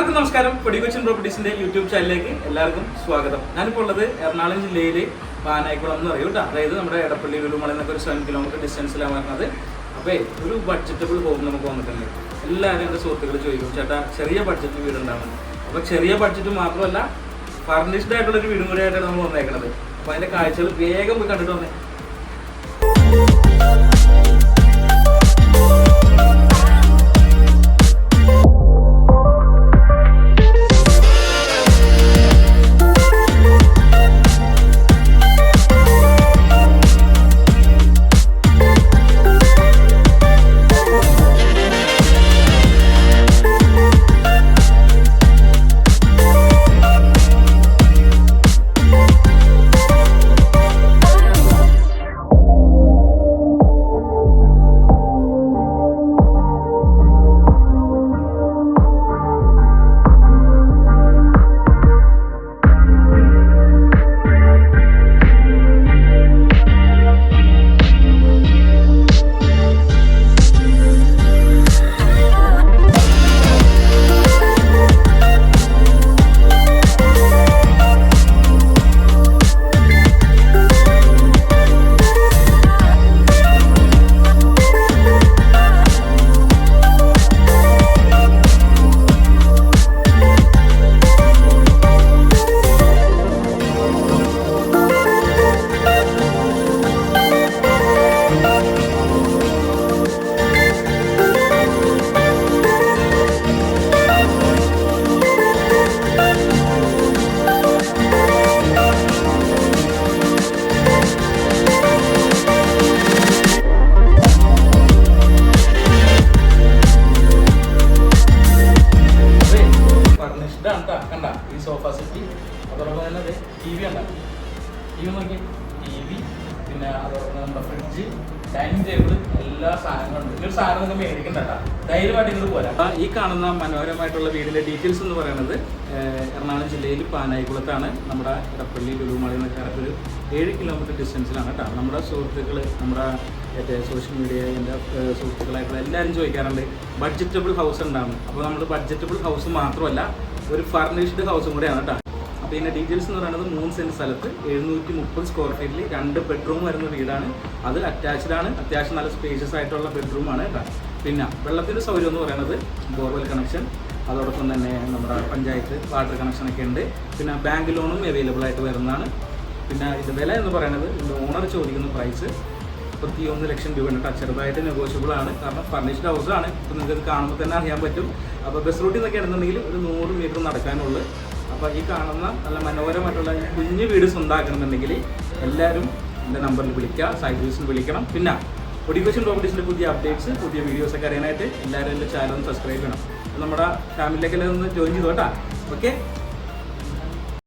എല്ലാവർക്കും നമസ്കാരം. പൊടികൊച്ചിൻ പ്രോപ്പർട്ടീസിന്റെ യൂട്യൂബ് ചാനലിലേക്ക് എല്ലാവർക്കും സ്വാഗതം. ഞാനിപ്പോൾ ഉള്ളത് എറണാകുളം ജില്ലയിലെ പാനായിക്കുളം എന്ന് പറയും കേട്ടോ. അതായത് നമ്മുടെ എടപ്പള്ളി ലുലുമല എന്നൊക്കെ ഒരു സെവൻ കിലോമീറ്റർ ഡിസ്റ്റൻസിലാണ് വരുന്നത് അപ്പോൾ ഒരു ബഡ്ജറ്റബിൾ ഹോം നമുക്ക് വന്നിട്ടുണ്ട്. എല്ലാവരും എന്റെ സുഹൃത്തുക്കൾ ചോദിക്കും ചേട്ടാ ചെറിയ ബഡ്ജറ്റ് വീടുണ്ടാവുന്നത് അപ്പോൾ ചെറിയ ബഡ്ജറ്റ് മാത്രമല്ല ഫർണിഷ്ഡ് ആയിട്ടുള്ള ഒരു വീടും കൂടി ആയിട്ടാണ് നമ്മൾ വന്നേക്കുന്നത് അപ്പോൾ അതിന്റെ കാഴ്ചകൾ വേഗം പോയി കണ്ടിട്ട് വന്നേ. ടി വി ഉണ്ടാക്കി ടി വി നോക്കി. ടി വി പിന്നെ നമ്മുടെ ഫ്രിഡ്ജ് ഡൈനിങ് ടേബിൾ എല്ലാ സാധനങ്ങളും ഉണ്ട്. ഒരു സാധനം നിങ്ങൾ മേടിക്കണ്ട ട്ടാ. ധൈര്യമായിട്ട് ഇങ്ങോട്ട് പോരാ. ഈ കാണുന്ന മനോഹരമായിട്ടുള്ള വീടിന്റെ ഡീറ്റെയിൽസ് എന്ന് പറയുന്നത് എറണാകുളം ജില്ലയിൽ പാനായിക്കുളത്താണ്. നമ്മുടെ ഇടപ്പള്ളി ലുലുമാളി എന്നൊക്കെ ഒരു ഏഴ് കിലോമീറ്റർ ഡിസ്റ്റൻസിലാണ് കേട്ടോ. നമ്മുടെ സുഹൃത്തുക്കൾ നമ്മുടെ സോഷ്യൽ മീഡിയ എന്റെ സുഹൃത്തുക്കളായിട്ടുള്ള എല്ലാവരും ചോദിക്കാറുണ്ട് ബഡ്ജറ്റബിൾ ഹൗസ് ഉണ്ടാകും അപ്പോൾ നമ്മൾ ബഡ്ജറ്റബിൾ ഹൗസ് മാത്രമല്ല ഒരു ഫർണിഷ്ഡ് ഹൗസും കൂടെയാണ് കേട്ടോ. ഇതിന്റെ ഡീറ്റെയിൽസ് എന്ന് പറയുന്നത് മൂന്ന് സെന്റ് സ്ഥലത്ത് എഴുന്നൂറ്റി മുപ്പത് സ്ക്വയർ ഫീറ്റിൽ രണ്ട് ബെഡ്റൂം വരുന്ന വീടാണ്. അത് അറ്റാച്ച്ഡ് ആണ്. അത്യാവശ്യം നല്ല സ്പേഷ്യസ് ആയിട്ടുള്ള ബെഡ്റൂമാണ് പിന്നെ വെള്ളത്തിന്റെ സൗകര്യം എന്ന് പറയുന്നത് ബോർവെൽ കണക്ഷൻ അതോടൊപ്പം തന്നെ നമ്മുടെ പഞ്ചായത്ത് വാട്ടർ കണക്ഷനൊക്കെ ഉണ്ട്. പിന്നെ ബാങ്ക് ലോണും അവൈലബിൾ ആയിട്ട് വരുന്നതാണ്. പിന്നെ ഇത് വില എന്ന് പറയുന്നത് ഓണർ ചോദിക്കുന്ന പ്രൈസ് മുപ്പത്തിയൊന്ന് ലക്ഷം രൂപ ഉണ്ട് ചെറുതായിട്ട് നെഗോഷ്യബിൾ ആണ്. കാരണം ഫർണിഷ്ഡ് ഹൗസാണ് ഇപ്പം നിങ്ങൾക്ക് കാണുമ്പോൾ തന്നെ അറിയാൻ പറ്റും. അപ്പോൾ ബസ് റൂട്ടിൽ നിന്നൊക്കെ ആണെന്നുണ്ടെങ്കിൽ ഒരു നൂറ് മീറ്റർ നടക്കാനുള്ളൂ. അപ്പോൾ ഈ കാണുന്ന നല്ല മനോഹരമായിട്ടുള്ള കുഞ്ഞു വീട് സ്വന്തമാക്കണമെന്നുണ്ടെങ്കിൽ എല്ലാവരും എന്റെ നമ്പറിൽ വിളിക്കുക സൈഡ് ഓഫീസിൽ വിളിക്കണം. പിന്നെ ഒഡിക്കേഷൻ പ്രോപ്പർട്ടീസിന്റെ പുതിയ അപ്ഡേറ്റ്സ് പുതിയ വീഡിയോസ് ഒക്കെ അറിയാനായിട്ട് എല്ലാവരും എന്റെ ചാനൽ സബ്സ്ക്രൈബ് ചെയ്യണം. നമ്മുടെ ഫാമിലിയിലേക്ക് ഒന്ന് ജോയിൻ ചെയ്തോട്ടാ. ഓക്കെ